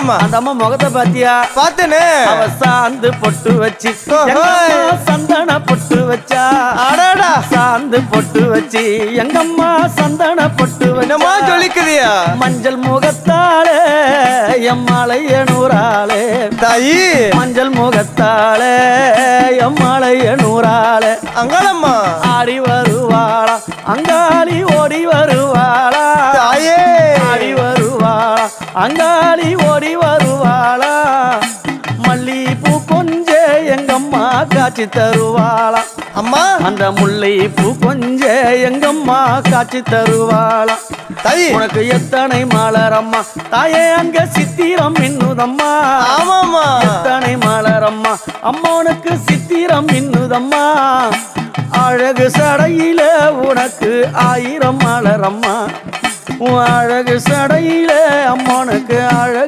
ஆமாம்மா. அந்த அம்மா முகத்தை பாத்தியா? பார்த்தேனே. அவ சாந்து பொட்டு வச்சு சந்தன பொட்டு வச்சா? அடாடா. சாந்து பொட்டு வச்சு எங்கம்மா சந்தன பொட்டு என்னம்மா வச்சா ஜொலிக்குதியா மஞ்சள் முகத்தாளே எம்மாளைய நூறாளே தாயி. மஞ்சள் முகத்தாளே எம்மாளைய நூறாளே அங்காளம்மா. ஆடி வருவாளா அங்காளி ஓடி வருவாளா. அங்காளி ஓடி வருவாளா? மல்லிப்பூ கொஞ்ச எங்கம்மா காட்சி தருவாளா? அம்மா! அந்த முல்லை பூ கொஞ்ச எங்கம்மா காட்சி தருவாளா? தாயி! உனக்கு எத்தனை மலரம்மா தாயே அங்க சித்திரம் மின்னுதம்மா. ஆமாம்மா! எத்தனை மலரம்மா அம்மனுக்கு சித்திரம் மின்னுதம்மா. அழகு சடையில உனக்கு ஆயிரம் மலரம்மா அழகு சடையில அம்மனுக்கு அழகு